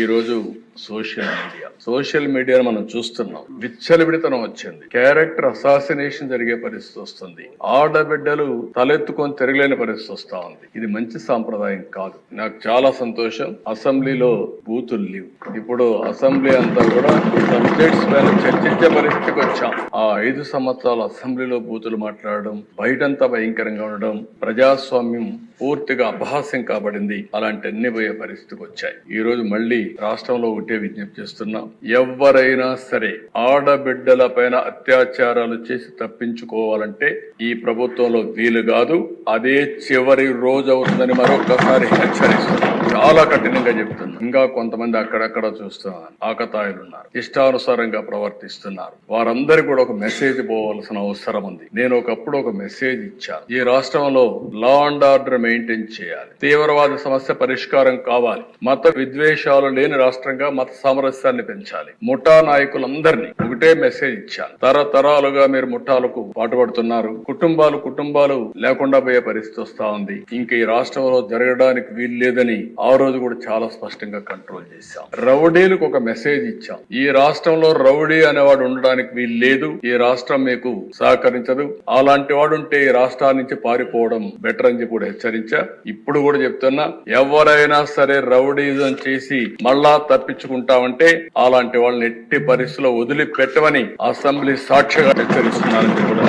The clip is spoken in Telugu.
ఈరోజు సోషల్ మీడియా. సోషల్ మీడియాను మనం చూస్తున్నాం. విచ్చలవిడితనం వచ్చింది. క్యారెక్టర్ అసాసినేషన్ జరిగే పరిస్థితి వస్తుంది. ఆడబిడ్డలు తలెత్తుకొని తిరగలేని పరిస్థితి వస్తా ఉంది. ఇది మంచి సాంప్రదాయం కాదు. నాకు చాలా సంతోషం. అసెంబ్లీలో బూతులు లేవు. ఇప్పుడు అసెంబ్లీ అంతా కూడా సబ్జెక్ట్స్ పైన చర్చించే పరిస్థితికి వచ్చాం. ఆ ఐదు సంవత్సరాలు అసెంబ్లీలో బూతులు మాట్లాడడం బయటంతా భయంకరంగా ఉండడం ప్రజాస్వామ్యం పూర్తిగా అపహాస్యం కాబడింది అలాంటి అన్ని పోయే పరిస్థితికి వచ్చాయి. ఈ రోజు మళ్ళీ రాష్ట్రంలో ఒకటే విజ్ఞప్తి చేస్తున్నాం ఎవరైనా సరే ఆడబిడ్డల పైన అత్యాచారాలు చేసి తప్పించుకోవాలంటే ఈ ప్రభుత్వంలో వీలు కాదు అదే చివరి రోజు అవుతుందని మరొకసారి హెచ్చరిస్తున్నాం. చాలా కఠినంగా చెప్తున్నాం. ఇంకా కొంతమంది అక్కడక్కడ చూస్తున్నారు ఆకతాయిలు ఉన్నారు ఇష్టానుసారంగా ప్రవర్తిస్తున్నారు. వారందరికీ కూడా ఒక మెసేజ్ పోవాల్సిన అవసరం ఉంది. నేను ఒకప్పుడు ఒక మెసేజ్ ఇచ్చాను. ఈ రాష్ట్రంలో లా అండ్ ఆర్డర్ మెయింటైన్ చేయాలి. తీవ్రవాద సమస్య పరిష్కారం కావాలి. మత విద్వేషాలు లేని రాష్ట్రంగా మత సామరస్యాన్ని పెంచాలి. ముఠా నాయకులందరినీ ఒకటే మెసేజ్ ఇచ్చాను. తరతరాలుగా మీరు ముఠాలకు పాటుపడుతున్నారు. కుటుంబాలు కుటుంబాలు లేకుండా పోయే పరిస్థితి వస్తా ఉంది. ఇంక ఈ రాష్ట్రంలో జరగడానికి వీలు లేదని ఆ రోజు కూడా చాలా స్పష్టంగా కంట్రోల్ చేశాం. రౌడీలకు ఒక మెసేజ్ ఇచ్చాం. ఈ రాష్ట్రంలో రౌడీ అనేవాడు ఉండడానికి వీలు లేదు. ఈ రాష్ట్రం మీకు సహకరించదు. అలాంటి వాడు ఉంటే ఈ రాష్ట్రాల నుంచి పారిపోవడం బెటర్ అని చెప్పి కూడా హెచ్చరించా. ఇప్పుడు కూడా చెప్తున్నా ఎవరైనా సరే రౌడీజం చేసి మళ్ళా తప్పించుకుంటామంటే అలాంటి వాళ్ళని ఎట్టి పరిస్థితిలో వదిలిపెట్టమని అసెంబ్లీ సాక్షిగా హెచ్చరిస్తున్నారని కూడా